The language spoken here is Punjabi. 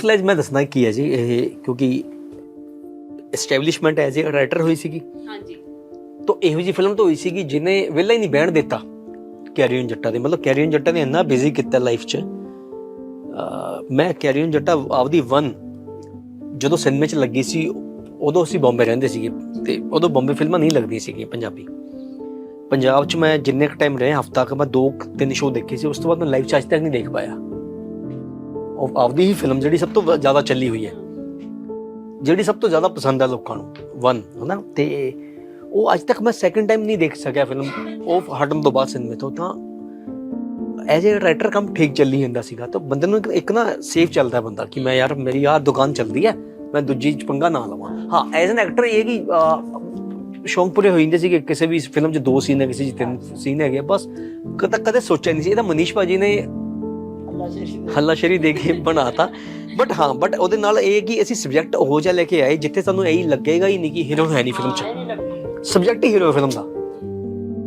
ਮਸਲਾ ਇਹ ਮੈਂ ਦੱਸਣਾ ਕੀ ਹੈ ਜੀ ਇਹ ਕਿਉਂਕਿ ਐਸਟੈਬਲਿਸ਼ਮੈਂਟ ਐਜ਼ ਅ ਰਾਈਟਰ ਹੋਈ ਸੀਗੀ। ਹਾਂਜੀ। ਤਾਂ ਇਹੋ ਜੀ ਫਿਲਮ ਤਾਂ ਹੋਈ ਸੀਗੀ ਜਿਹਨੇ ਵਿਹਲਾ ਹੀ ਨਹੀਂ ਬਹਿਣ ਦਿੱਤਾ ਕੈਰੀਅਨ ਜੱਟਾ ਦੇ। ਮਤਲਬ ਕੈਰੀਅਨ ਜੱਟਾ ਨੇ ਇੰਨਾ ਬਿਜ਼ੀ ਕੀਤਾ ਲਾਈਫ 'ਚ। ਮੈਂ ਕੈਰੀਅਨ ਜੱਟਾ ਆਪਦੀ 1 ਜਦੋਂ ਸਿਨੇਮੇ 'ਚ ਲੱਗੀ ਸੀ ਉਦੋਂ ਅਸੀਂ ਬੰਬੇ ਰਹਿੰਦੇ ਸੀਗੇ ਤੇ ਉਦੋਂ ਬੰਬੇ ਫਿਲਮਾਂ ਨਹੀਂ ਲੱਗਦੀਆਂ ਸੀਗੀਆਂ ਪੰਜਾਬੀ। ਪੰਜਾਬ 'ਚ ਮੈਂ ਜਿੰਨੇ ਕ ਟਾਈਮ ਰਹੇ ਹਫਤਾ ਕ ਮੈਂ ਦੋ ਤਿੰਨ ਸ਼ੋਅ ਦੇਖੇ ਸੀ ਉਸ ਤੋਂ ਬਾਅਦ ਮੈਂ ਲਾਈਵ 'ਚ ਅੱਜ ਤੱਕ ਨਹੀਂ ਦੇਖ ਪਾਇਆ। ਉਹ ਆਪਦੀ ਹੀ ਫਿਲਮ ਜਿਹੜੀ ਸਭ ਤੋਂ ਵ- ਜ਼ਿਆਦਾ ਚੱਲੀ ਹੋਈ ਹੈ। ਜਿਹੜੀ ਸਭ ਤੋਂ ਜ਼ਿਆਦਾ ਪਸੰਦ ਹੈ ਲੋਕਾਂ ਨੂੰ 1 ਹਨਾ? ਤੇ ਉਹ ਅੱਜ ਤੱਕ ਮੈਂ ਸੈਕੰਡ ਟਾਈਮ ਨਹੀਂ ਦੇਖ ਸਕਿਆ ਫਿਲਮ ਉਹ ਹਟਣ ਤੋਂ ਬਾਅਦ ਸਿਨੇਮੇ ਤੋਂ ਤਾਂ ਐਜ਼ ਅ ਰਾਈਟਰ ਕੰਮ ਠੀਕ ਚੱਲੀ ਜਾਂਦਾ ਸੀਗਾ। ਤਾਂ ਬੰਦੇ ਨੂੰ ਇੱਕ- ਇੱਕ ਨਾ ਸੇਫ ਚੱਲਦਾ ਬੰਦਾ ਕਿ ਮੈਂ ਯਾਰ ਮੇਰੀ ਆਹ ਦੁਕਾਨ ਚੱਲਦੀ ਹੈ ਮੈਂ ਦੂਜੀ ਚ ਪੰਗਾ ਨਾ ਲਵਾਂ। ਹਾਂ ਐਜ਼ ਐਨ ਐਕਟਰ ਇਹ ਕਿ ਅਹ, ਸ਼ੌਂਕ ਪੂਰੇ ਹੋ ਜਾਂਦੇ ਸੀ ਕਿ ਕਿਸੇ ਵੀ ਫਿਲਮ 'ਚ ਦੋ ਸੀਨ ਹੈ ਕਿਸੇ 'ਚ ਤਿੰਨ ਸੀਨ ਹੈਗੇ ਆ, ਬਸ ਕਦੇ ਕਦੇ ਸੋਚਿਆ ਨਹੀਂ ਸੀ। ਇਹਦਾ ਮਨੀਸ਼ ਭਾਜੀ ਨੇ ਹੱਲਾਸ਼ੇਰੀ ਦੇ ਕੇ ਬਣਾਤਾ। ਬਟ ਹਾਂ ਬਟ ਉਹਦੇ ਨਾਲ ਇਹ ਕਿ ਅਸੀਂ ਸਬਜੈਕਟ ਉਹ ਜਿਹਾ ਲੈ ਕੇ ਆਏ ਜਿੱਥੇ ਸਾਨੂੰ ਇਹੀ ਲੱਗੇਗਾ ਹੀ ਨਹੀਂ ਕਿ ਹੀਰੋ ਹੈ ਨਹੀਂ ਫਿਲਮ 'ਚ। ਸਬਜੈਕਟ ਹੀ ਹੀਰੋ ਫਿਲਮ ਦਾ।